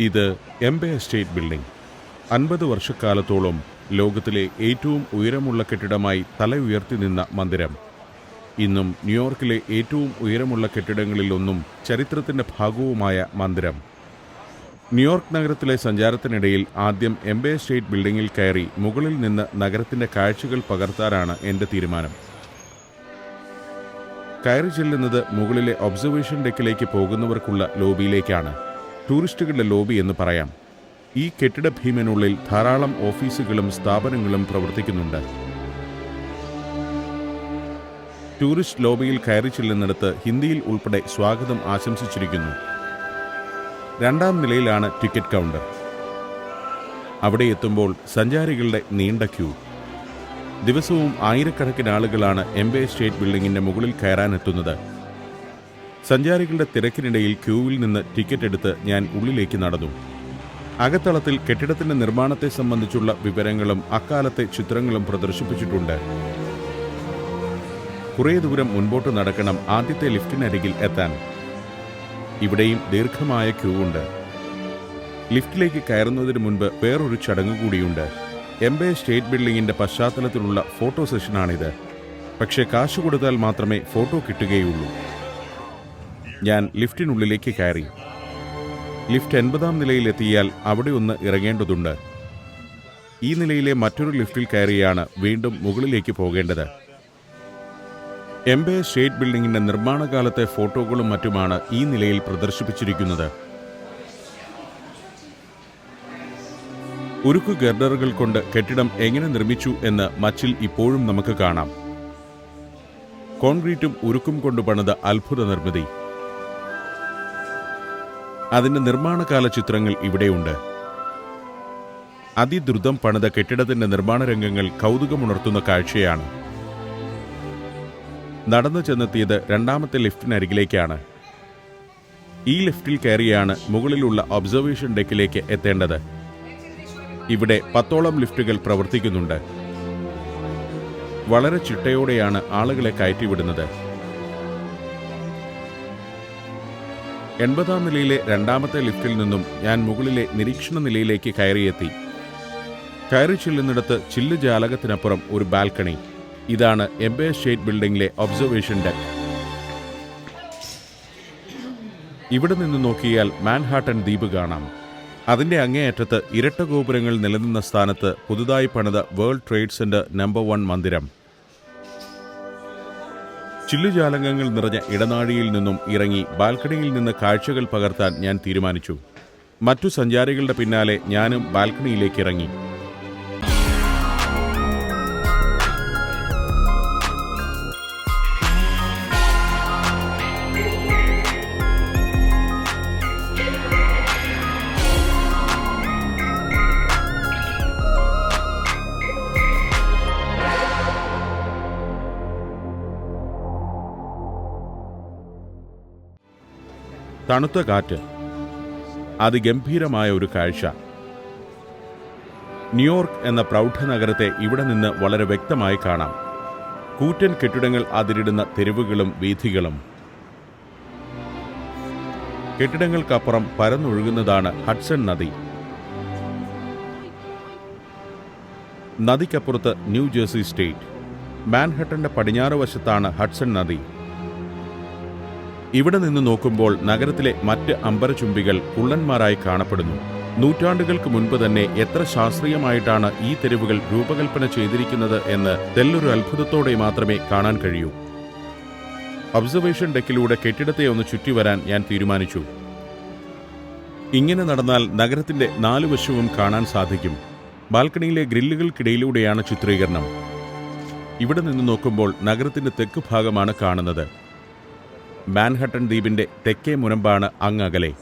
ഇത് എംബെ estate building. അൻപത് വർഷക്കാലത്തോളം ലോകത്തിലെ ഏറ്റവും ഉയരമുള്ള കെട്ടിടമായി തല ഉയർത്തി നിന്ന മന്ദിരം. ഇന്നും ന്യൂയോർക്കിലെ ഏറ്റവും ഉയരമുള്ള കെട്ടിടങ്ങളിലൊന്നും ചരിത്രത്തിന്റെ ഭാഗവുമായ മന്ദിരം. ന്യൂയോർക്ക് നഗരത്തിലെ സഞ്ചാരത്തിനിടയിൽ ആദ്യം എംബെ സ്റ്റേറ്റ് ബിൽഡിങ്ങിൽ കയറി മുകളിൽ നിന്ന് നഗരത്തിന്റെ കാഴ്ചകൾ പകർത്താനാണ് എന്റെ തീരുമാനം. കയറി ചെല്ലുന്നത് മുകളിലെ ഒബ്സർവേഷൻ ഡെക്കിലേക്ക് പോകുന്നവർക്കുള്ള ലോബിയിലേക്കാണ്. ടൂറിസ്റ്റുകളുടെ ലോബി എന്ന് പറയാം. ഈ കെട്ടിട ഭീമനുള്ളിൽ ധാരാളം ഓഫീസുകളും സ്ഥാപനങ്ങളും പ്രവർത്തിക്കുന്നുണ്ട്. ടൂറിസ്റ്റ് ലോബിയിൽ കയറി ചെല്ലുന്നിടത്ത് ഹിന്ദിയിൽ ഉൾപ്പെടെ സ്വാഗതം ആശംസിച്ചിരിക്കുന്നു. രണ്ടാം നിലയിലാണ് ടിക്കറ്റ് കൗണ്ടർ. അവിടെ എത്തുമ്പോൾ സഞ്ചാരികളുടെ നീണ്ട ക്യൂ. ദിവസവും ആയിരക്കണക്കിന് ആളുകളാണ് എംബേ സ്റ്റേറ്റ് ബിൽഡിംഗിന്റെ മുകളിൽ കയറാനെത്തുന്നത്. സഞ്ചാരികളുടെ തിരക്കിനിടയിൽ ക്യൂവിൽ നിന്ന് ടിക്കറ്റ് എടുത്ത് ഞാൻ ഉള്ളിലേക്ക് നടന്നു. അകത്തളത്തിൽ കെട്ടിടത്തിന്റെ നിർമ്മാണത്തെ സംബന്ധിച്ചുള്ള വിവരങ്ങളും അക്കാലത്തെ ചിത്രങ്ങളും പ്രദർശിപ്പിച്ചിട്ടുണ്ട്. കുറേ ദൂരം മുൻപോട്ട് നടക്കണം ആദ്യത്തെ ലിഫ്റ്റിനരികിൽ എത്താൻ. ഇവിടെയും ദീർഘമായ ക്യൂ ഉണ്ട്. ലിഫ്റ്റിലേക്ക് കയറുന്നതിന് മുൻപ് വേറൊരു ചടങ്ങ് കൂടിയുണ്ട്. എംബെ സ്റ്റേറ്റ് ബിൽഡിംഗിന്റെ പശ്ചാത്തലത്തിലുള്ള ഫോട്ടോ സെഷനാണിത്. പക്ഷേ കാശ് കൊടുത്താൽ മാത്രമേ ഫോട്ടോ കിട്ടുകയുള്ളൂ. ഞാൻ ലിഫ്റ്റിനുള്ളിലേക്ക് കയറി. ലിഫ്റ്റ് എൺപതാം നിലയിലെത്തിയാൽ അവിടെ ഒന്ന് ഇറങ്ങേണ്ടതുണ്ട്. ഈ നിലയിലെ മറ്റൊരു ലിഫ്റ്റിൽ കയറിയാണ് വീണ്ടും മുകളിലേക്ക് പോകേണ്ടത്. എംബെ സ്റ്റേറ്റ് ബിൽഡിംഗിന്റെ നിർമ്മാണകാലത്തെ ഫോട്ടോകളും മറ്റുമാണ് ഈ നിലയിൽ പ്രദർശിപ്പിച്ചിരിക്കുന്നത്. ഉരുക്കു ഗർഡറുകൾ കൊണ്ട് കെട്ടിടം എങ്ങനെ നിർമ്മിച്ചു എന്ന് മച്ചിൽ ഇപ്പോഴും നമുക്ക് കാണാം. കോൺക്രീറ്റും ഉരുക്കും കൊണ്ട് പണിത അത്ഭുത നിർമ്മിതി. അതിന്റെ നിർമ്മാണകാല ചിത്രങ്ങൾ ഇവിടെയുണ്ട്. അതിദ്രുതം പണിത കെട്ടിടത്തിന്റെ നിർമ്മാണ രംഗങ്ങൾ കൗതുകമുണർത്തുന്ന കാഴ്ചയാണ്. നടന്നു ചെന്നെത്തിയത് രണ്ടാമത്തെ ലിഫ്റ്റിനരികിലേക്കാണ് ഈ ലിഫ്റ്റിൽ കയറിയാണ് മുകളിലുള്ള ഒബ്സർവേഷൻ ഡെക്കിലേക്ക് എത്തേണ്ടത്. ഇവിടെ പത്തോളം ലിഫ്റ്റുകൾ പ്രവർത്തിക്കുന്നുണ്ട്. വളരെ ചിട്ടയോടെയാണ് ആളുകളെ കയറ്റിവിടുന്നത്. എൺപതാം നിലയിലെ രണ്ടാമത്തെ ലിഫ്റ്റിൽ നിന്നും ഞാൻ മുകളിലെ നിരീക്ഷണ നിലയിലേക്ക് കയറിയെത്തി. കയറി ചെല്ലുന്നിടത്ത് ചില്ല് ജാലകത്തിനപ്പുറം ഒരു ബാൽക്കണി. ഇതാണ് എംബയർ സ്റ്റേറ്റ് ബിൽഡിംഗിലെ ഒബ്സർവേഷൻ ഡെക്ക്. ഇവിടെ നിന്ന് നോക്കിയാൽ മാൻഹാട്ടൻ ദ്വീപ് കാണാം. അതിന്റെ അങ്ങേയറ്റത്ത് ഇരട്ട ഗോപുരങ്ങൾ നിലനിന്ന സ്ഥാനത്ത് പുതുതായി പണിത World Trade Center number one മന്ദിരം. ചില്ലുജാലകങ്ങൾ നിറഞ്ഞ ഇടനാഴിയിൽ നിന്നും ഇറങ്ങി ബാൽക്കണിയിൽ നിന്ന് കാഴ്ചകൾ പകർത്താൻ ഞാൻ തീരുമാനിച്ചു. മറ്റു സഞ്ചാരികളുടെ പിന്നാലെ ഞാനും ബാൽക്കണിയിലേക്ക് ഇറങ്ങി. തണുത്ത കാറ്റ്. അതിഗംഭീരമായ ഒരു കാഴ്ച. ന്യൂയോർക്ക് എന്ന പ്രൗഢ നഗരത്തെ ഇവിടെ നിന്ന് വളരെ വ്യക്തമായി കാണാം. കൂറ്റൻ കെട്ടിടങ്ങൾ അതിരിടുന്ന തെരുവുകളും വീഥികളും. കെട്ടിടങ്ങൾക്കപ്പുറം പരന്നൊഴുകുന്നതാണ് ഹഡ്സൺ നദി. നദിക്കപ്പുറത്ത് ന്യൂജേഴ്സി സ്റ്റേറ്റ്. മാൻഹട്ടന്റെ പടിഞ്ഞാറ് വശത്താണ് ഹഡ്സൺ നദി. ഇവിടെ നിന്ന് നോക്കുമ്പോൾ നഗരത്തിലെ മറ്റ് അമ്പരചുംബികൾ കുള്ളന്മാരായി കാണപ്പെടുന്നു. നൂറ്റാണ്ടുകൾക്ക് മുൻപ് തന്നെ എത്ര ശാസ്ത്രീയമായിട്ടാണ് ഈ തെരുവുകൾ രൂപകൽപ്പന ചെയ്തിരിക്കുന്നത് എന്ന് തെല്ലൊരു അത്ഭുതത്തോടെ മാത്രമേ കാണാൻ കഴിയൂ. ഒബ്സർവേഷൻ ഡെക്കിലൂടെ കെട്ടിടത്തെ ഒന്ന് ചുറ്റിവരാൻ ഞാൻ തീരുമാനിച്ചു. ഇങ്ങനെ നടന്നാൽ നഗരത്തിന്റെ നാലു വശവും കാണാൻ സാധിക്കും. ബാൽക്കണിയിലെ ഗ്രില്ലുകൾക്കിടയിലൂടെയാണ് ചിത്രീകരണം. ഇവിടെ നിന്ന് നോക്കുമ്പോൾ നഗരത്തിന്റെ തെക്ക് ഭാഗമാണ് കാണുന്നത്. മാൻഹട്ടൻ ദ്വീപിന്റെ തെക്കേ മുനമ്പാണ് അങ്ങകലെ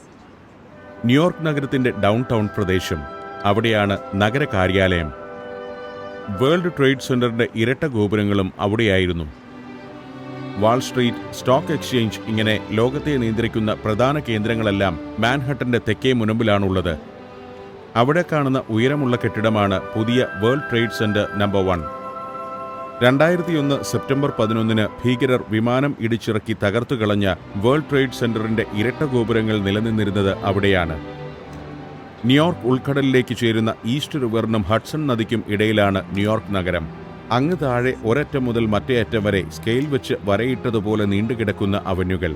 ന്യൂയോർക്ക് നഗരത്തിന്റെ ഡൗൺ ടൗൺ പ്രദേശം അവിടെയാണ് നഗര കാര്യാലയം വേൾഡ് ട്രേഡ് സെന്ററിന്റെ ഇരട്ട ഗോപുരങ്ങളും അവിടെയായിരുന്നു. വാൾ സ്ട്രീറ്റ് സ്റ്റോക്ക് എക്സ്ചേഞ്ച് ഇങ്ങനെ ലോകത്തെ നിയന്ത്രിക്കുന്ന പ്രധാന കേന്ദ്രങ്ങളെല്ലാം മാൻഹട്ടന്റെ തെക്കേ മുനമ്പിലാണുള്ളത്. അവിടെ കാണുന്ന ഉയരമുള്ള കെട്ടിടമാണ് പുതിയ World Trade Center number one. രണ്ടായിരത്തിയൊന്ന് September പതിനൊന്നിന് ഭീകരർ വിമാനം ഇടിച്ചിറക്കി തകർത്തു കളഞ്ഞ വേൾഡ് ട്രേഡ് സെന്ററിന്റെ ഇരട്ട ഗോപുരങ്ങൾ നിലനിന്നിരുന്നത് അവിടെയാണ്. ന്യൂയോർക്ക് ഉൾക്കടലിലേക്ക് ചേരുന്ന ഈസ്റ്റ് റിവറിനും ഹഡ്സൺ നദിക്കും ഇടയിലാണ് ന്യൂയോർക്ക് നഗരം. അങ്ങ് താഴെ ഒരറ്റം മുതൽ മറ്റേ അറ്റം വരെ സ്കെയിൽ വെച്ച് വരയിട്ടതുപോലെ നീണ്ടുകിടക്കുന്ന അവന്യുകൾ.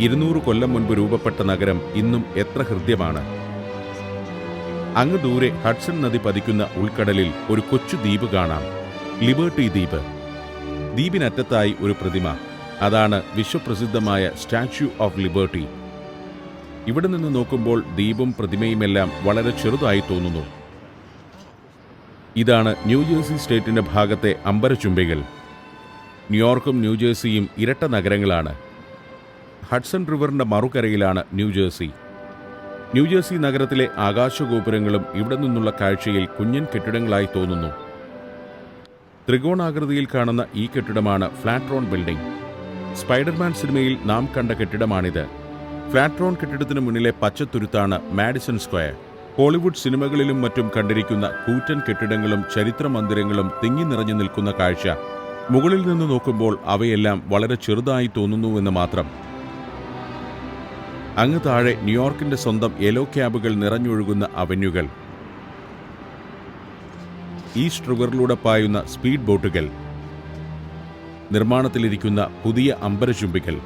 ഇരുന്നൂറ് കൊല്ലം മുൻപ് രൂപപ്പെട്ട നഗരം ഇന്നും എത്ര ഹൃദ്യമാണ്. അങ്ങ് ദൂരെ ഹഡ്സൺ നദി പതിക്കുന്ന ഉൾക്കടലിൽ ഒരു കൊച്ചു ദ്വീപ് കാണാം. ലിബർട്ടി ദ്വീപ്. ദ്വീപിനറ്റത്തായി ഒരു പ്രതിമ. അതാണ് വിശ്വപ്രസിദ്ധമായ സ്റ്റാച്യു ഓഫ് ലിബർട്ടി. ഇവിടെ നിന്ന് നോക്കുമ്പോൾ ദ്വീപും പ്രതിമയുമെല്ലാം വളരെ ചെറുതായി തോന്നുന്നു. ഇതാണ് ന്യൂജേഴ്സി സ്റ്റേറ്റിന്റെ ഭാഗത്തെ അമ്പരചുംബികൾ ന്യൂയോർക്കും ന്യൂജേഴ്സിയും ഇരട്ട നഗരങ്ങളാണ്. ഹഡ്സൺ റിവറിന്റെ മറുകരയിലാണ് ന്യൂജേഴ്സി ന്യൂജേഴ്സി നഗരത്തിലെ ആകാശഗോപുരങ്ങളും ഇവിടെ നിന്നുള്ള കാഴ്ചയിൽ കുഞ്ഞൻ കെട്ടിടങ്ങളായി തോന്നുന്നു. ത്രികോണാകൃതിയിൽ കാണുന്ന ഈ കെട്ടിടമാണ് ഫ്ലാറ്റ്രോൺ ബിൽഡിംഗ്. സ്പൈഡർമാൻ സിനിമയിൽ നാം കണ്ട കെട്ടിടമാണിത്. ഫ്ലാറ്റ്രോൺ കെട്ടിടത്തിന് മുന്നിലെ പച്ചത്തുരുത്താണ് മാഡിസൺ സ്ക്വയർ. ഹോളിവുഡ് സിനിമകളിലും മറ്റും കണ്ടിരിക്കുന്ന കൂറ്റൻ കെട്ടിടങ്ങളും ചരിത്ര മന്ദിരങ്ങളും തിങ്ങി നിറഞ്ഞു നിൽക്കുന്ന കാഴ്ച. മുകളിൽ നിന്ന് നോക്കുമ്പോൾ അവയെല്ലാം വളരെ ചെറുതായി തോന്നുന്നുവെന്ന് മാത്രം. അങ്ങ് താഴെ ന്യൂയോർക്കിന്റെ സ്വന്തം യെലോ ക്യാബുകൾ നിറഞ്ഞൊഴുകുന്ന അവന്യുകൾ. ഈസ്റ്റ് റിവറിലൂടെ പായുന്ന സ്പീഡ് ബോട്ടുകൾ നിർമ്മാണത്തിലിരിക്കുന്ന പുതിയ അമ്പരചുംബികൾ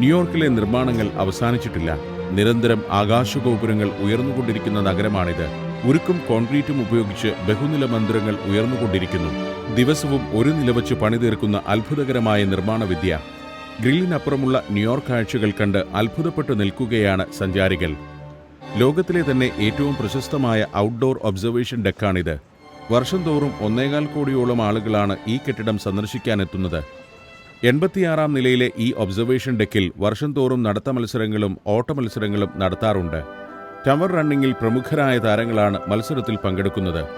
ന്യൂയോർക്കിലെ നിർമ്മാണങ്ങൾ അവസാനിച്ചിട്ടില്ല. നിരന്തരം ആകാശഗോപുരങ്ങൾ ഉയർന്നുകൊണ്ടിരിക്കുന്ന നഗരമാണിത്. ഉരുക്കും കോൺക്രീറ്റും ഉപയോഗിച്ച് ബഹുനില മന്ദിരങ്ങൾ ഉയർന്നുകൊണ്ടിരിക്കുന്നു. ദിവസവും ഒരു നില വച്ച് പണിതീർക്കുന്ന അത്ഭുതകരമായ നിർമ്മാണ വിദ്യ ഗ്രില്ലിനപ്പുറമുള്ള ന്യൂയോർക്ക് കാഴ്ചകൾ കണ്ട് അത്ഭുതപ്പെട്ടു നിൽക്കുകയാണ് സഞ്ചാരികൾ. ലോകത്തിലെ തന്നെ ഏറ്റവും പ്രശസ്തമായ ഔട്ട്ഡോർ ഒബ്സർവേഷൻ ഡെക്കാണിത് വർഷം തോറും ഒന്നേകാൽ കോടിയോളം ആളുകളാണ് ഈ കെട്ടിടം സന്ദർശിക്കാനെത്തുന്നത്. എൺപത്തിയാറാം നിലയിലെ ഈ ഒബ്സർവേഷൻ ഡെക്കിൽ വർഷം തോറും നടത്ത മത്സരങ്ങളും ഓട്ട മത്സരങ്ങളും നടത്താറുണ്ട്. ടവർ റണ്ണിങ്ങിൽ പ്രമുഖരായ താരങ്ങളാണ് മത്സരത്തിൽ പങ്കെടുക്കുന്നത്.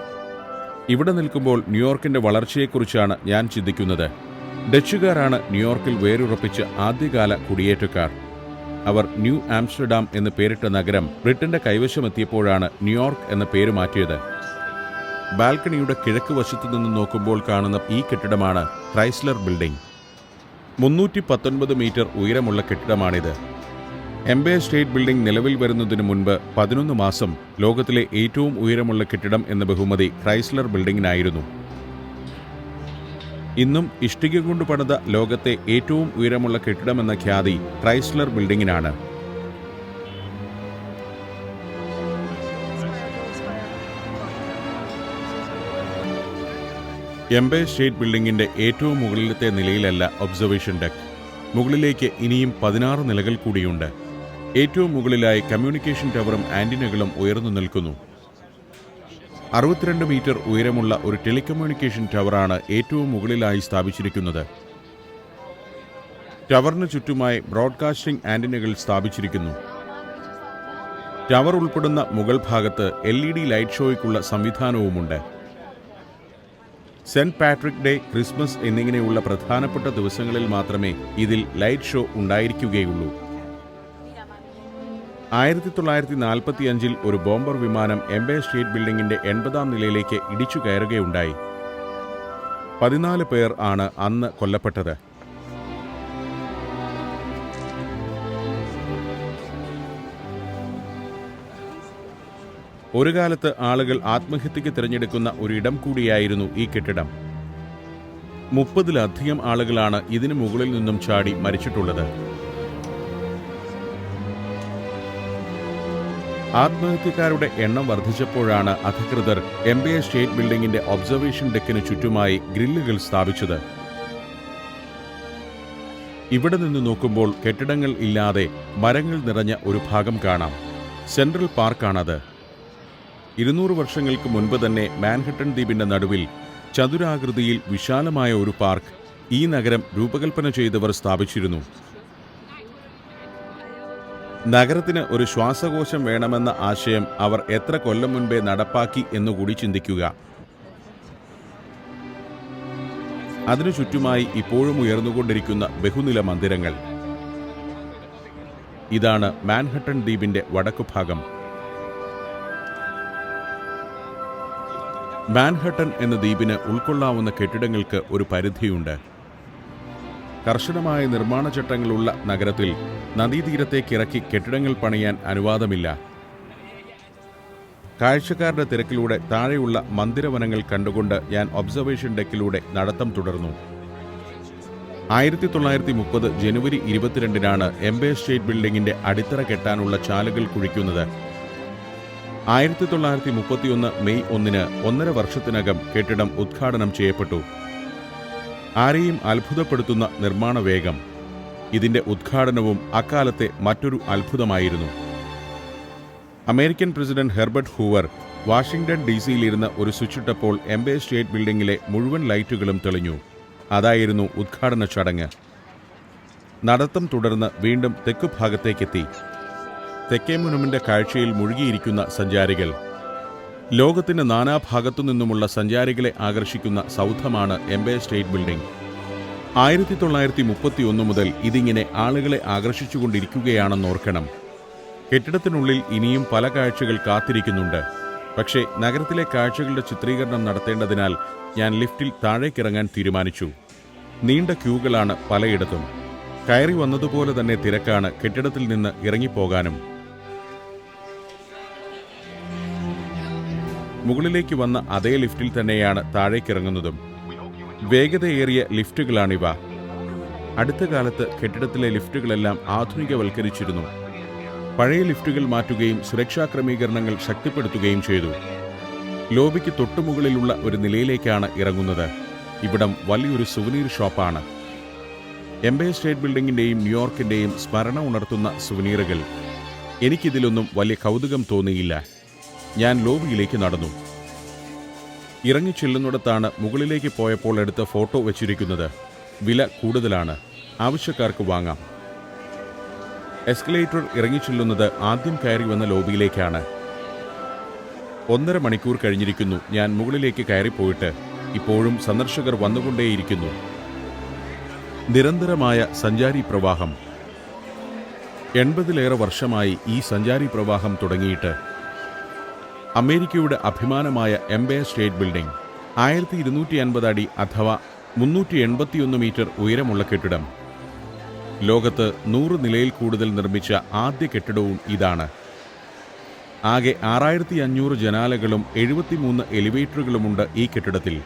ഇവിടെ നിൽക്കുമ്പോൾ ന്യൂയോർക്കിന്റെ വളർച്ചയെക്കുറിച്ചാണ് ഞാൻ ചിന്തിക്കുന്നത്. ഡച്ചുകാരാണ് ന്യൂയോർക്കിൽ വേരുറപ്പിച്ച ആദ്യകാല കുടിയേറ്റക്കാർ. അവർ ന്യൂ ആംസ്റ്റർഡാം എന്ന് പേരിട്ട നഗരം ബ്രിട്ടന്റെ കൈവശമെത്തിയപ്പോഴാണ് ന്യൂയോർക്ക് എന്ന പേര് മാറ്റിയത്. ബാൽക്കണിയുടെ കിഴക്ക് വശത്തു നിന്ന് നോക്കുമ്പോൾ കാണുന്ന ഈ കെട്ടിടമാണ് ക്രൈസ്ലർ ബിൽഡിംഗ്. മുന്നൂറ്റി പത്തൊൻപത് മീറ്റർ ഉയരമുള്ള കെട്ടിടമാണിത്. എംബേ സ്റ്റേറ്റ് ബിൽഡിംഗ് നിലവിൽ വരുന്നതിനു മുൻപ് പതിനൊന്ന് മാസം ലോകത്തിലെ ഏറ്റവും ഉയരമുള്ള കെട്ടിടം എന്ന ബഹുമതി ക്രൈസ്ലർ ബിൽഡിംഗിനായിരുന്നു. ഇന്നും ഇഷ്ടിക കൊണ്ട് പണിത ലോകത്തെ ഏറ്റവും ഉയരമുള്ള കെട്ടിടമെന്ന ഖ്യാതി ക്രൈസ്ലർ ബിൽഡിംഗിനാണ്. എംബേ സ്റ്റേറ്റ് ബിൽഡിംഗിന്റെ ഏറ്റവും മുകളിലത്തെ നിലയിലല്ല ഒബ്സർവേഷൻ ഡെക്ക് മുകളിലേക്ക് ഇനിയും പതിനാറ് നിലകൾ കൂടിയുണ്ട്. ഏറ്റവും മുകളിലായി കമ്മ്യൂണിക്കേഷൻ ടവറും ആന്റിനകളും ഉയർന്നു നിൽക്കുന്നു. അറുപത്തിരണ്ട് മീറ്റർ ഉയരമുള്ള ഒരു ടെലികമ്മ്യൂണിക്കേഷൻ ടവറാണ് ഏറ്റവും മുകളിലായി സ്ഥാപിച്ചിരിക്കുന്നത്. ടവറിന് ചുറ്റുമായി ബ്രോഡ്കാസ്റ്റിംഗ് ആന്റിനകൾ സ്ഥാപിച്ചിരിക്കുന്നു. ടവർ ഉൾപ്പെടുന്ന മുകൾ ഭാഗത്ത് എൽ ഇ ഡി ലൈറ്റ് ഷോയ്ക്കുള്ള സംവിധാനവുമുണ്ട്. സെന്റ് പാട്രിക് ഡേ ക്രിസ്മസ് എന്നിങ്ങനെയുള്ള പ്രധാനപ്പെട്ട ദിവസങ്ങളിൽ മാത്രമേ ഇതിൽ ലൈറ്റ് ഷോ ഉണ്ടായിരിക്കുകയുള്ളൂ. ആയിരത്തി തൊള്ളായിരത്തി നാൽപ്പത്തി അഞ്ചിൽ ഒരു ബോംബർ വിമാനം എംബയർ സ്റ്റേറ്റ് ബിൽഡിംഗിന്റെ എൺപതാം നിലയിലേക്ക് ഇടിച്ചു കയറുകയുണ്ടായി. പതിനാല് പേർ ആണ് അന്ന് കൊല്ലപ്പെട്ടത്. ഒരു കാലത്ത് ആളുകൾ ആത്മഹത്യക്ക് തിരഞ്ഞെടുക്കുന്ന ഒരിടം കൂടിയായിരുന്നു ഈ കെട്ടിടം. മുപ്പതിലധികം ആളുകളാണ് ഇതിനു മുകളിൽ നിന്നും ചാടി മരിച്ചിട്ടുള്ളത്. ആത്മഹത്യക്കാരുടെ എണ്ണം വർദ്ധിച്ചപ്പോഴാണ് അധികൃതർ എം ബി എ സ്റ്റേറ്റ് ബിൽഡിംഗിന്റെ ഒബ്സർവേഷൻ ഡെക്കിന് ചുറ്റുമായി ഗ്രില്ലുകൾ സ്ഥാപിച്ചത്. ഇവിടെ നിന്ന് നോക്കുമ്പോൾ കെട്ടിടങ്ങൾ ഇല്ലാതെ മരങ്ങൾ നിറഞ്ഞ ഒരു ഭാഗം കാണാം. സെൻട്രൽ പാർക്കാണത്. ഇരുന്നൂറ് വർഷങ്ങൾക്ക് മുൻപ് തന്നെ മാൻഹട്ടൺ ദ്വീപിന്റെ നടുവിൽ ചതുരാകൃതിയിൽ വിശാലമായ ഒരു പാർക്ക് ഈ നഗരം രൂപകൽപ്പന ചെയ്തവർ സ്ഥാപിച്ചിരുന്നു. നഗരത്തിന് ഒരു ശ്വാസകോശം വേണമെന്ന ആശയം അവർ എത്ര കൊല്ലം മുൻപേ നടപ്പാക്കി എന്നുകൂടി ചിന്തിക്കുക. അതിനു ചുറ്റുമായി ഇപ്പോഴും ഉയർന്നുകൊണ്ടിരിക്കുന്ന ബഹുനില മന്ദിരങ്ങൾ. ഇതാണ് മാൻഹട്ടൺ ദ്വീപിന്റെ വടക്കുഭാഗം. മാൻഹട്ടൺ എന്ന ദ്വീപിന് ഉൾക്കൊള്ളാവുന്ന കെട്ടിടങ്ങൾക്ക് ഒരു പരിധിയുണ്ട്. കർശനമായ നിർമ്മാണ ചട്ടങ്ങളുള്ള നഗരത്തിൽ നദീതീരത്തേക്ക് ഇറക്കി കെട്ടിടങ്ങൾ പണിയാൻ അനുവാദമില്ല. കാഴ്ചക്കാരുടെ തിരക്കിലൂടെ താഴെയുള്ള മന്ദിരവനങ്ങൾ കണ്ടുകൊണ്ട് ഞാൻ ഒബ്സർവേഷൻ ഡെക്കിലൂടെ നടത്തം തുടർന്നു. ആയിരത്തി തൊള്ളായിരത്തി മുപ്പത് ജനുവരി ഇരുപത്തിരണ്ടിനാണ് എംബേ സ്റ്റേറ്റ് ബിൽഡിംഗിന്റെ അടിത്തറ കെട്ടാനുള്ള ചാലുകൾ കുഴിക്കുന്നത്. ആയിരത്തി തൊള്ളായിരത്തി മുപ്പത്തിയൊന്ന് മെയ് ഒന്നിന് ഒന്നര വർഷത്തിനകം കെട്ടിടം ഉദ്ഘാടനം ചെയ്യപ്പെട്ടു. ആരെയും അത്ഭുതപ്പെടുത്തുന്ന നിർമ്മാണ വേഗം. ഇതിന്റെ ഉദ്ഘാടനവും അക്കാലത്തെ മറ്റൊരു അത്ഭുതമായിരുന്നു. American president Herbert Hoover Washington D സിയിലിരുന്ന് ഒരു സ്വിച്ചിട്ടപ്പോൾ എംബേ സ്റ്റേറ്റ് ബിൽഡിംഗിലെ മുഴുവൻ ലൈറ്റുകളും തെളിഞ്ഞു. അതായിരുന്നു ഉദ്ഘാടന ചടങ്ങ്. നടത്തം തുടർന്ന് വീണ്ടും തെക്കു തെക്കേമുനമിന്റെ കാഴ്ചയിൽ മുഴുകിയിരിക്കുന്ന സഞ്ചാരികൾ. ലോകത്തിന്റെ നാനാഭാഗത്തു നിന്നുമുള്ള സഞ്ചാരികളെ ആകർഷിക്കുന്ന സൗധമാണ് എംബേ സ്റ്റേറ്റ് ബിൽഡിംഗ്. ആയിരത്തി തൊള്ളായിരത്തി മുപ്പത്തി ഒന്ന് മുതൽ ഇതിങ്ങനെ ആളുകളെ ആകർഷിച്ചുകൊണ്ടിരിക്കുകയാണെന്നോർക്കണം. കെട്ടിടത്തിനുള്ളിൽ ഇനിയും പല കാഴ്ചകൾ കാത്തിരിക്കുന്നുണ്ട്. പക്ഷേ നഗരത്തിലെ കാഴ്ചകളുടെ ചിത്രീകരണം നടത്തേണ്ടതിനാൽ ഞാൻ ലിഫ്റ്റിൽ താഴേക്കിറങ്ങാൻ തീരുമാനിച്ചു. നീണ്ട ക്യൂകളാണ് പലയിടത്തും. കയറി വന്നതുപോലെ തന്നെ തിരക്കാണ് കെട്ടിടത്തിൽ നിന്ന് ഇറങ്ങിപ്പോകാനും. മുകളിലേക്ക് വന്ന അതേ ലിഫ്റ്റിൽ തന്നെയാണ് താഴേക്കിറങ്ങുന്നതും. വേഗതയേറിയ ലിഫ്റ്റുകളാണിവ. അടുത്ത കാലത്ത് കെട്ടിടത്തിലെ ലിഫ്റ്റുകളെല്ലാം ആധുനികവൽക്കരിച്ചിരുന്നു. പഴയ ലിഫ്റ്റുകൾ മാറ്റുകയും സുരക്ഷാ ക്രമീകരണങ്ങൾ ശക്തിപ്പെടുത്തുകയും ചെയ്തു. ലോബിക്ക് തൊട്ടുമുകളിലുള്ള ഒരു നിലയിലേക്കാണ് ഇറങ്ങുന്നത്. ഇവിടം വലിയൊരു സുവനീർ ഷോപ്പാണ്. എംബയർ സ്റ്റേറ്റ് ബിൽഡിംഗിന്റെയും ന്യൂയോർക്കിന്റെയും സ്മരണ ഉണർത്തുന്ന സുവനീറുകൾ. എനിക്കിതിലൊന്നും വലിയ കൗതുകം തോന്നിയില്ല. ഞാൻ ലോബിയിലേക്ക് നടന്നു. ഇറങ്ങി ചെല്ലുന്നിടത്താണ് മുകളിലേക്ക് പോയപ്പോൾ എടുത്ത ഫോട്ടോ വെച്ചിരിക്കുന്നത്. വില കൂടുതലാണ്. ആവശ്യക്കാർക്ക് വാങ്ങാം. എസ്കലേറ്റർ ഇറങ്ങിച്ചെല്ലുന്നത് ആദ്യം കയറി വന്ന ലോബിയിലേക്കാണ്. ഒന്നര മണിക്കൂർ കഴിഞ്ഞിരിക്കുന്നു. ഞാൻ മുകളിലേക്ക് കയറിപ്പോയിട്ട് ഇപ്പോഴും സന്ദർശകർ വന്നുകൊണ്ടേയിരിക്കുന്നു. നിരന്തരമായ സഞ്ചാരി പ്രവാഹം. എൺപതിലേറെ വർഷമായി ഈ സഞ്ചാരി പ്രവാഹം തുടങ്ങിയിട്ട് അമേരിക്കയുടെ അഭിമാനമായ എംബയർ സ്റ്റേറ്റ് ബിൽഡിംഗ് ആയിരത്തി ഇരുന്നൂറ്റി അൻപത് അടി അഥവാ മുന്നൂറ്റി എൺപത്തിയൊന്ന് മീറ്റർ ഉയരമുള്ള കെട്ടിടം. ലോകത്ത് നൂറ് നിലയിൽ കൂടുതൽ നിർമ്മിച്ച ആദ്യ കെട്ടിടവും ഇതാണ്. ആകെ ആറായിരത്തി അഞ്ഞൂറ് ജനാലകളും എഴുപത്തിമൂന്ന് എലിവേറ്ററുകളുമുണ്ട് ഈ കെട്ടിടത്തിൽ.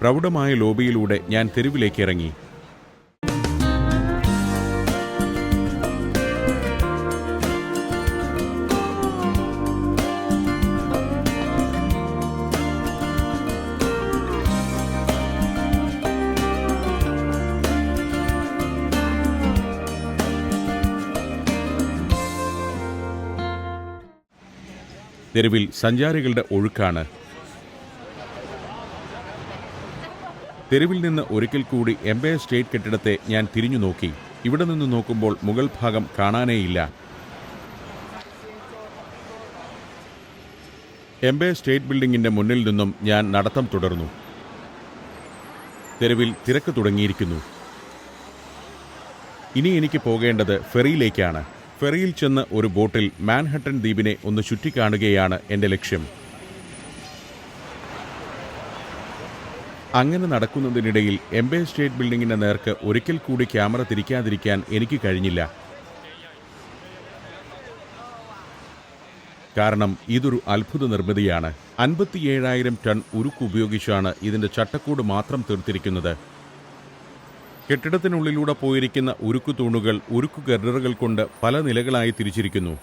പ്രൗഢമായ ലോബിയിലൂടെ ഞാൻ തെരുവിലേക്ക് ഇറങ്ങി. തെരുവിൽ സഞ്ചാരികളുടെ ഒഴുക്കാണ്. തെരുവിൽ നിന്ന് ഒരിക്കൽ കൂടി എംപയർ സ്റ്റേറ്റ് കെട്ടിടത്തെ ഞാൻ തിരിഞ്ഞു നോക്കി. ഇവിടെ നിന്ന് നോക്കുമ്പോൾ മുകൾ ഭാഗം കാണാനേയില്ല. എംപയർ സ്റ്റേറ്റ് ബിൽഡിംഗിന്റെ മുന്നിൽ നിന്നും ഞാൻ നടത്തം തുടർന്നു. തെരുവിൽ തിരക്ക് തുടങ്ങിയിരിക്കുന്നു. ഇനി എനിക്ക് പോകേണ്ടത് ഫെറിയിലേക്കാണ്. ഫെറിയിൽ ചെന്ന് ഒരു ബോട്ടിൽ മാൻഹട്ടൻ ദ്വീപിനെ ഒന്ന് ചുറ്റിക്കാണുകയാണ് എന്റെ ലക്ഷ്യം. അങ്ങനെ നടക്കുന്നതിനിടയിൽ എംബയർ സ്റ്റേറ്റ് ബിൽഡിങ്ങിന്റെ നേർക്ക് ഒരിക്കൽ കൂടി ക്യാമറ തിരിക്കാതിരിക്കാൻ എനിക്ക് കഴിഞ്ഞില്ല. കാരണം ഇതൊരു അത്ഭുത നിർമ്മിതിയാണ്. അൻപത്തിയേഴായിരം ടൺ ഉരുക്ക് ഉപയോഗിച്ചാണ് ഇതിന്റെ ചട്ടക്കൂട് മാത്രം തീർത്തിരിക്കുന്നത്. കെട്ടിടത്തിനുള്ളിലൂടെ പോയിരിക്കുന്ന ഉരുക്കു തൂണുകൾ ഉരുക്കു ഗർഡറുകൾ കൊണ്ട് പല നിലകളായി തിരിച്ചിരിക്കുന്നു.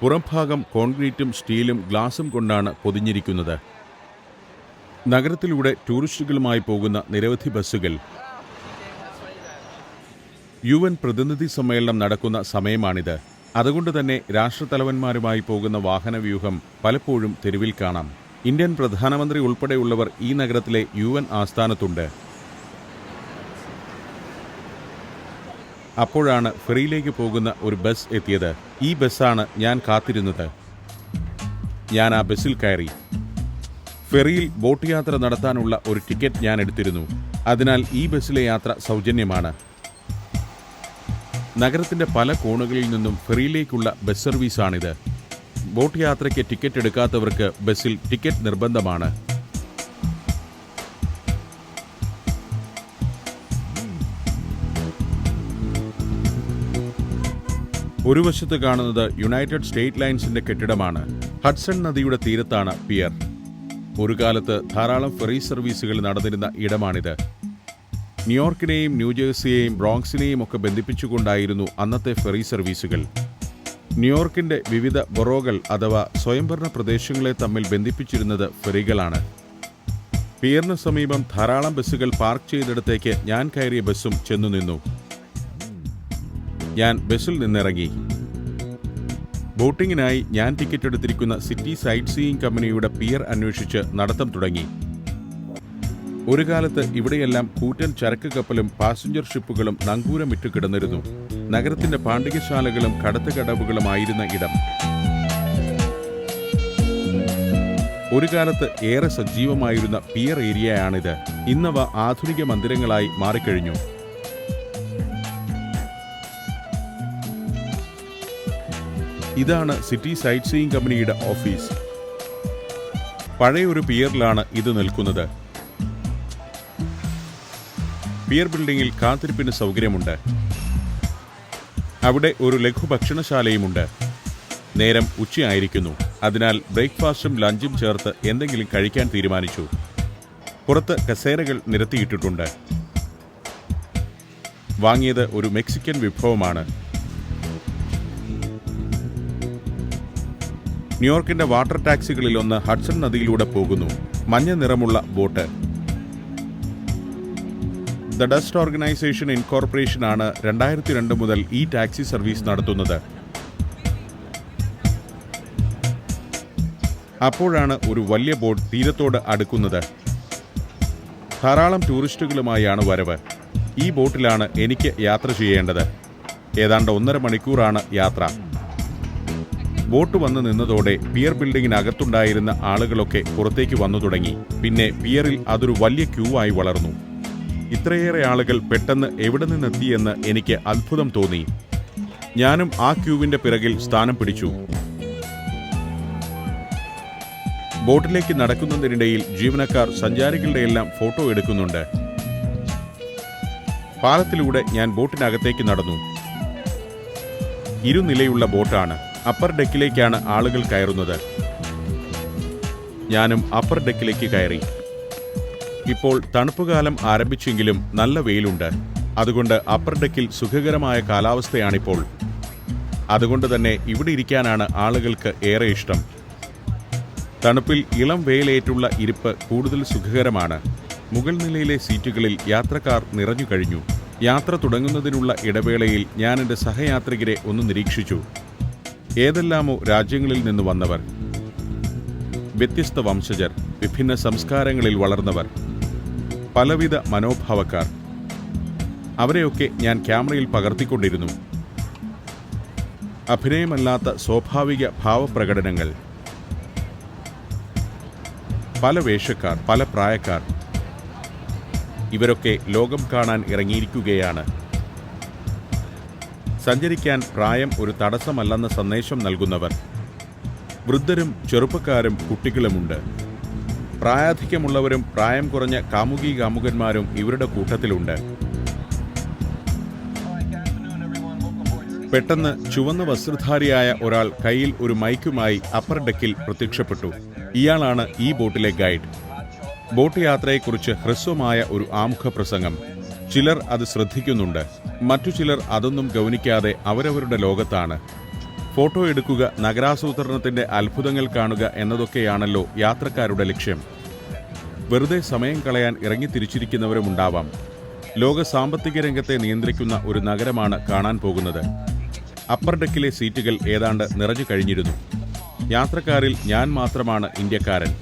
പുറംഭാഗം കോൺക്രീറ്റും സ്റ്റീലും ഗ്ലാസും കൊണ്ടാണ് പൊതിഞ്ഞിരിക്കുന്നത്. നഗരത്തിലൂടെ ടൂറിസ്റ്റുകളുമായി പോകുന്ന നിരവധി ബസ്സുകൾ. യു എൻ പ്രതിനിധി സമ്മേളനം നടക്കുന്ന സമയമാണിത്. അതുകൊണ്ട് തന്നെ രാഷ്ട്രത്തലവന്മാരുമായി പോകുന്ന വാഹനവ്യൂഹം പലപ്പോഴും തെരുവിൽ കാണാം. ഇന്ത്യൻ പ്രധാനമന്ത്രി ഉൾപ്പെടെയുള്ളവർ ഈ നഗരത്തിലെ യു എൻ ആസ്ഥാനത്തുണ്ട്. അപ്പോഴാണ് ഫെറിയിലേക്ക് പോകുന്ന ഒരു ബസ് എത്തിയത്. ഈ ബസ്സാണ് ഞാൻ കാത്തിരുന്നത്. ഞാൻ ആ ബസ്സിൽ കയറി. ഫെറിയിൽ ബോട്ട് യാത്ര നടത്താനുള്ള ഒരു ടിക്കറ്റ് ഞാൻ എടുത്തിരുന്നു. അതിനാൽ ഈ ബസ്സിലെ യാത്ര സൗജന്യമാണ്. നഗരത്തിന്റെ പല കോണുകളിൽ നിന്നും ഫെറിയിലേക്കുള്ള ബസ് സർവീസാണിത്. ബോട്ട് യാത്രയ്ക്ക് ടിക്കറ്റ് എടുക്കാത്തവർക്ക് ബസ്സിൽ ടിക്കറ്റ് നിർബന്ധമാണ്. ഒരു വശത്ത് കാണുന്നത് യുണൈറ്റഡ് സ്റ്റേറ്റ് ലൈൻസിന്റെ കെട്ടിടമാണ്. ഹഡ്സൺ നദിയുടെ തീരത്താണ് പിയർ. ഒരു കാലത്ത് ധാരാളം ഫെറി സർവീസുകൾ നടന്നിരുന്ന ഇടമാണിത്. ന്യൂയോർക്കിനെയും ന്യൂജേഴ്സിയെയും ബ്രോങ്സിനെയും ഒക്കെ ബന്ധിപ്പിച്ചുകൊണ്ടായിരുന്നു അന്നത്തെ ഫെറി സർവീസുകൾ. ന്യൂയോർക്കിന്റെ വിവിധ ബൊറോകൾ അഥവാ സ്വയംഭരണ പ്രദേശങ്ങളെ തമ്മിൽ ബന്ധിപ്പിച്ചിരുന്നത് ഫെറികളാണ്. പിയറിന് സമീപം ധാരാളം ബസ്സുകൾ പാർക്ക് ചെയ്തിടത്തേക്ക് ഞാൻ കയറിയ ബസ്സും ചെന്നു നിന്നു ഞാൻ ബസ്സിൽ നിന്നിറങ്ങി. ബോട്ടിങ്ങിനായി ഞാൻ ടിക്കറ്റ് എടുത്തിരിക്കുന്ന സിറ്റി സൈറ്റ് സീയിങ് കമ്പനിയുടെ പിയർ അന്വേഷിച്ച് നടത്തം തുടങ്ങി. ഒരു കാലത്ത് ഇവിടെയെല്ലാം കൂറ്റൻ ചരക്ക് കപ്പലും പാസഞ്ചർ ഷിപ്പുകളും നങ്കൂരമിട്ട് കിടന്നിരുന്നു. നഗരത്തിന്റെ പാണ്ഡികശാലകളും കടത്ത് കടവുകളുമായിരുന്ന ഇടം. ഒരു കാലത്ത് ഏറെ സജീവമായിരുന്ന പിയർ ഏരിയയാണിത്. ഇന്നവ ആധുനിക മന്ദിരങ്ങളായി മാറിക്കഴിഞ്ഞു. ഇതാണ് സിറ്റി സൈറ്റ് സീയിങ് കമ്പനിയുടെ ഓഫീസ്. പഴയ ഒരു പിയറിലാണ് ഇത് നിൽക്കുന്നത്. പിയർ ബിൽഡിംഗിൽ കാത്തിരിപ്പിന് സൗകര്യമുണ്ട്. അവിടെ ഒരു ലഘു ഭക്ഷണശാലയുമുണ്ട് നേരം ഉച്ചയായിരിക്കുന്നു. അതിനാൽ ബ്രേക്ക്ഫാസ്റ്റും ലഞ്ചും ചേർത്ത് എന്തെങ്കിലും കഴിക്കാൻ തീരുമാനിച്ചു. പുറത്ത് കസേരകൾ നിരത്തിയിട്ടിട്ടുണ്ട്. വാങ്ങിയത് ഒരു മെക്സിക്കൻ വിഭവമാണ്. ന്യൂയോർക്കിന്റെ വാട്ടർ ടാക്സികളിലൊന്ന് ഹഡ്സൺ നദിയിലൂടെ പോകുന്നു. മഞ്ഞ നിറമുള്ള boat. The dust organisation incorporation ആണ് രണ്ടായിരത്തി രണ്ട് മുതൽ ഈ ടാക്സി സർവീസ് നടത്തുന്നത്. അപ്പോഴാണ് ഒരു വലിയ ബോട്ട് തീരത്തോട് അടുക്കുന്നത്. ധാരാളം ടൂറിസ്റ്റുകളുമായാണ് വരവ്. ഈ ബോട്ടിലാണ് എനിക്ക് യാത്ര ചെയ്യേണ്ടത്. ഏതാണ്ട് ഒന്നര മണിക്കൂറാണ് യാത്ര. ബോട്ട് വന്ന് നിന്നതോടെ പിയർ ബിൽഡിങ്ങിനകത്തുണ്ടായിരുന്ന ആളുകളൊക്കെ പുറത്തേക്ക് വന്നു തുടങ്ങി. പിന്നെ പിയറിൽ അതൊരു വലിയ ക്യൂ ആയി വളർന്നു. ഇത്രയേറെ ആളുകൾ പെട്ടെന്ന് എവിടെ നിന്നെത്തിയെന്ന് എനിക്ക് അത്ഭുതം തോന്നി. ഞാനും ആ ക്യൂവിന്റെ പിറകിൽ സ്ഥാനം പിടിച്ചു. ബോട്ടിലേക്ക് നടക്കുന്നതിനിടയിൽ ജീവനക്കാർ സഞ്ചാരികളുടെ എല്ലാം ഫോട്ടോ എടുക്കുന്നുണ്ട്. പാലത്തിലൂടെ ഞാൻ ബോട്ടിനകത്തേക്ക് നടന്നു. ഇരുനിലയുള്ള ബോട്ടാണ്. അപ്പർ ഡെക്കിലേക്കാണ് ആളുകൾ കയറുന്നത്. ഞാനും അപ്പർ ഡെക്കിലേക്ക് കയറി. ഇപ്പോൾ തണുപ്പുകാലം ആരംഭിച്ചെങ്കിലും നല്ല വെയിലുണ്ട്. അതുകൊണ്ട് അപ്പർ ഡെക്കിൽ സുഖകരമായ കാലാവസ്ഥയാണിപ്പോൾ. അതുകൊണ്ട് തന്നെ ഇവിടെ ഇരിക്കാനാണ് ആളുകൾക്ക് ഏറെ ഇഷ്ടം. തണുപ്പിൽ ഇളം വെയിലേറ്റുള്ള ഇരിപ്പ് കൂടുതൽ സുഖകരമാണ്. മുകൾ നിലയിലെ സീറ്റുകളിൽ യാത്രക്കാർ നിറഞ്ഞു കഴിഞ്ഞു. യാത്ര തുടങ്ങുന്നതിനുള്ള ഇടവേളയിൽ ഞാൻ എന്റെ സഹയാത്രികരെ ഒന്ന് നിരീക്ഷിച്ചു. ഏതെല്ലാമോ രാജ്യങ്ങളിൽ നിന്ന് വന്നവർ വ്യത്യസ്ത വംശജർ വിഭിന്ന സംസ്കാരങ്ങളിൽ വളർന്നവർ പലവിധ മനോഭാവക്കാർ. അവരെയൊക്കെ ഞാൻ ക്യാമറയിൽ പകർത്തിക്കൊണ്ടിരുന്നു. അഭിനയമല്ലാത്ത സ്വാഭാവിക ഭാവപ്രകടനങ്ങൾ. പല വേഷക്കാർ പല പ്രായക്കാർ. ഇവരൊക്കെ ലോകം കാണാൻ ഇറങ്ങിയിരിക്കുകയാണ്. സഞ്ചരിക്കാൻ പ്രായം ഒരു തടസ്സമല്ലെന്ന സന്ദേശം നൽകുന്നവർ. വൃദ്ധരും ചെറുപ്പക്കാരും കുട്ടികളുമുണ്ട്. പ്രായാധിക്യമുള്ളവരും പ്രായം കുറഞ്ഞ കാമുകി കാമുകന്മാരും ഇവരുടെ കൂട്ടത്തിലുണ്ട്. പെട്ടെന്ന് ചുവന്ന വസ്ത്രധാരിയായ ഒരാൾ കയ്യിൽ ഒരു മൈക്കുമായി അപ്പർ ഡെക്കിൽ പ്രത്യക്ഷപ്പെട്ടു. ഇയാളാണ് ഈ ബോട്ടിലെ ഗൈഡ്. ബോട്ട് യാത്രയെക്കുറിച്ച് ഹ്രസ്വമായ ഒരു ആമുഖ പ്രസംഗം ചിലർ അത് ശ്രദ്ധിക്കുന്നുണ്ട്. മറ്റു ചിലർ അതൊന്നും ഗൗനിക്കാതെ അവരവരുടെ ലോകത്താണ്. ഫോട്ടോ എടുക്കുക നഗരാസൂത്രണത്തിന്റെ അത്ഭുതങ്ങൾ കാണുക എന്നതൊക്കെയാണല്ലോ യാത്രക്കാരുടെ ലക്ഷ്യം. വെറുതെ സമയം കളയാൻ ഇറങ്ങിത്തിരിച്ചിരിക്കുന്നവരുമുണ്ടാവാം ലോക സാമ്പത്തിക രംഗത്തെ നിയന്ത്രിക്കുന്ന ഒരു നഗരമാണ് കാണാൻ പോകുന്നത്. അപ്പർ ഡെക്കിലെ സീറ്റുകൾ ഏതാണ്ട് നിറഞ്ഞു കഴിഞ്ഞിരുന്നു. യാത്രക്കാരിൽ ഞാൻ മാത്രമാണ് ഇന്ത്യക്കാരൻ.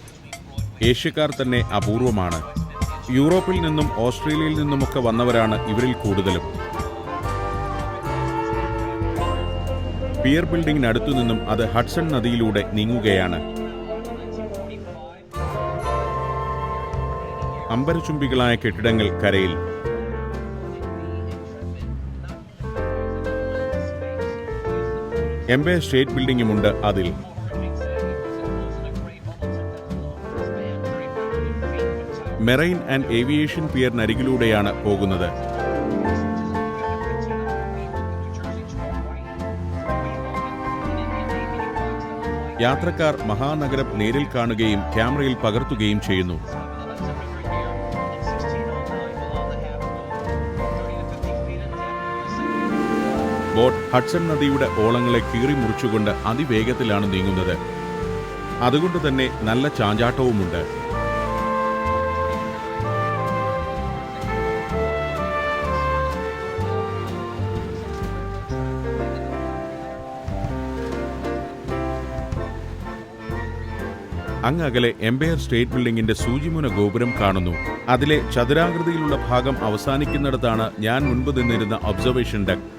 ഏഷ്യക്കാർ തന്നെ അപൂർവമാണ്. യൂറോപ്പിൽ നിന്നും ഓസ്ട്രേലിയയിൽ നിന്നുമൊക്കെ വന്നവരാണ് ഇവരിൽ കൂടുതലും. പിയർ ബിൽഡിംഗിനടുത്തു നിന്നും അത് ഹഡ്സൺ നദിയിലൂടെ നീങ്ങുകയാണ്. അമ്പരചുംബികളായ കെട്ടിടങ്ങൾ കരയിൽ. എംബേ സ്റ്റേറ്റ് ബിൽഡിംഗുമുണ്ട് അതിൽ. മെറൈൻ ആൻഡ് ഏവിയേഷൻ പിയറിനരികിലൂടെയാണ് പോകുന്നത്. യാത്രക്കാർ മഹാനഗരം നേരിൽ കാണുകയും ക്യാമറയിൽ പകർത്തുകയും ചെയ്യുന്നു. ബോട്ട് ഹഡ്സൺ നദിയുടെ ഓളങ്ങളെ കീറി മുറിച്ചുകൊണ്ട് അതിവേഗത്തിലാണ് നീങ്ങുന്നത്. അതുകൊണ്ട് തന്നെ നല്ല ചാഞ്ചാട്ടവുമുണ്ട്. അങ്ങകലെ എംപയർ സ്റ്റേറ്റ് ബിൽഡിംഗിന്റെ സൂചിമുന ഗോപുരം കാണുന്നു. അതിലെ ചതുരാകൃതിയിലുള്ള ഭാഗം അവസാനിക്കുന്നിടത്താണ് ഞാൻ മുൻപ് നിന്നിരുന്ന ഒബ്സർവേഷൻ ഡെക്ക്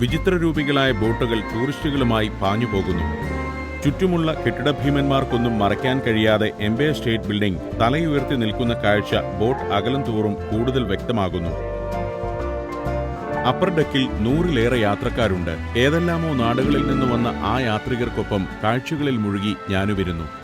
വിചിത്രരൂപികളായ ബോട്ടുകൾ ടൂറിസ്റ്റുകളുമായി പാഞ്ഞു പോകുന്നു. ചുറ്റുമുള്ള കെട്ടിടഭീമന്മാർക്കൊന്നും മറയ്ക്കാൻ കഴിയാതെ എംപയർ സ്റ്റേറ്റ് ബിൽഡിംഗ് തലയുയർത്തി നിൽക്കുന്ന കാഴ്ച ബോട്ട് അകലം തോറും കൂടുതൽ വ്യക്തമാകുന്നു. അപ്പർ ഡെക്കിൽ നൂറിലേറെ യാത്രക്കാരുണ്ട്. ഏതെല്ലാമോ നാടുകളിൽ നിന്ന് വന്ന ആ യാത്രികർക്കൊപ്പം കാഴ്ചകളിൽ മുഴുകി ഞാനുവരുന്നു.